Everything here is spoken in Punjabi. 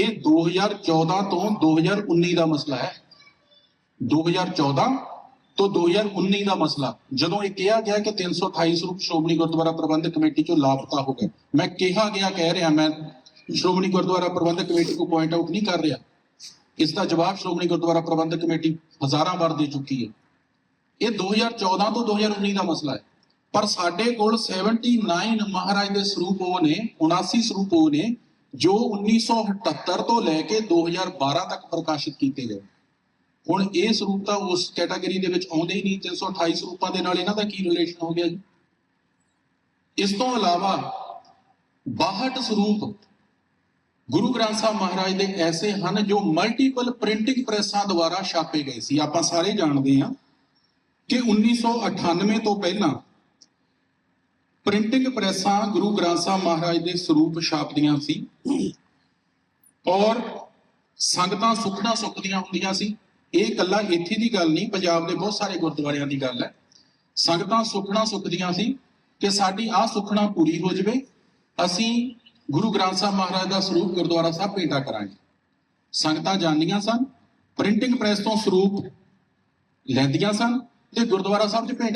ਇਹ 2014 ਤੋਂ 2019 ਦਾ ਮਸਲਾ ਹੈ। 2014 ਤੋਂ 2019 ਦਾ ਮਸਲਾ। ਜਦੋਂ ਇਹ ਕਿਹਾ ਗਿਆ ਕਿ 328 ਸਰੂਪ ਸ਼੍ਰੋਮਣੀ ਗੁਰਦੁਆਰਾ ਪ੍ਰਬੰਧਕ ਕਮੇਟੀ ਚੋਂ ਲਾਪਤਾ ਹੋ ਗਏ। ਮੈਂ ਕਿਹਾ ਗਿਆ, ਕਹਿ ਰਿਹਾ, ਮੈਂ ਸ਼੍ਰੋਮਣੀ ਗੁਰਦੁਆਰਾ ਪ੍ਰਬੰਧਕ ਕਮੇਟੀ ਨੂੰ ਪੁਆਇੰਟ ਆਊਟ ਨਹੀਂ ਕਰ ਰਿਹਾ। ਇਸ ਦਾ ਜਵਾਬ ਸ਼੍ਰੋਮਣੀ ਗੁਰਦੁਆਰਾ ਪ੍ਰਬੰਧਕ ਕਮੇਟੀ ਹਜ਼ਾਰਾਂ ਵਾਰ ਦੇ ਚੁੱਕੀ ਹੈ। ਇਹ 2014 ਤੋਂ 2019 ਦਾ ਮਸਲਾ ਹੈ। ਪਰ ਸਾਡੇ ਕੋਲ 79 ਮਹਾਰਾਜ ਦੇ ਸਰੂਪ ਉਹ ਨੇ 79 ਸਰੂਪ ਉਹ ਨੇ ਜੋ 1978 ਤੋਂ ਲੈ ਕੇ 2012 ਤੱਕ ਪ੍ਰਕਾਸ਼ਿਤ ਕੀਤੇ ਗਏ। ਹੁਣ ਇਹ ਸਰੂਪ ਤਾਂ ਉਸ ਕੈਟਾਗਰੀ ਦੇ ਵਿੱਚ ਆਉਂਦੇ ਹੀ ਨਹੀਂ। 328 ਸਰੂਪਾਂ ਦੇ ਨਾਲ ਇਹਨਾਂ ਦਾ ਕੀ ਰਿਲੇਸ਼ਨ ਹੋ ਗਿਆ ਜੀ? ਇਸ ਤੋਂ ਇਲਾਵਾ 62 ਸਰੂਪ ਗੁਰੂ ਗ੍ਰੰਥ ਸਾਹਿਬ ਮਹਾਰਾਜ ਦੇ ਐਸੇ ਹਨ ਜੋ ਮਲਟੀਪਲ ਪ੍ਰਿੰਟਿੰਗ ਪ੍ਰੈਸਾਂ ਦੁਆਰਾ ਛਾਪੇ ਗਏ ਸੀ। ਆਪਾਂ ਸਾਰੇ ਜਾਣਦੇ ਹਾਂ ਕਿ 1998 ਤੋਂ ਪਹਿਲਾਂ ਪ੍ਰਿੰਟਿੰਗ ਪ੍ਰੈਸਾਂ ਗੁਰੂ ਗ੍ਰੰਥ ਸਾਹਿਬ ਮਹਾਰਾਜ ਦੇ ਸਰੂਪ ਛਾਪਦੀਆਂ ਸੀ। ਔਰ ਸੰਗਤਾਂ ਸੁਖਣਾ ਸੁਖਦੀਆਂ ਹੁੰਦੀਆਂ ਸੀ। ਇਹ ਇਕੱਲਾ ਇੱਥੇ ਦੀ ਗੱਲ ਨਹੀਂ, ਪੰਜਾਬ ਦੇ ਬਹੁਤ ਸਾਰੇ ਗੁਰਦੁਆਰਿਆਂ ਦੀ ਗੱਲ ਹੈ। ਸੰਗਤਾਂ ਸੁਖਣਾ ਸੁਖਦੀਆਂ ਸੀ ਕਿ ਸਾਡੀ ਆਹ ਸੁਖਣਾ ਪੂਰੀ ਹੋ ਜਾਵੇ। ਅਸੀਂ ਗੁਰੂ ਗ੍ਰੰਥ ਸਾਹਿਬ ਮਹਾਰਾਜ ਦਾ ਸਰੂਪ ਗੁਰਦੁਆਰਾ ਸਾਹਿਬ ਭੇਟਾ ਕਰਾਂਗੇ। ਸੰਗਤਾਂ ਜਾਂਦੀਆਂ ਸਨ, ਪ੍ਰਿੰਟਿੰਗ ਪ੍ਰੈਸ ਤੋਂ ਸਰੂਪ ਲੈਂਦੀਆਂ ਸਨ ਤੇ ਗੁਰਦੁਆਰਾ ਸਾਹਿਬ 'ਚ ਭੇਟ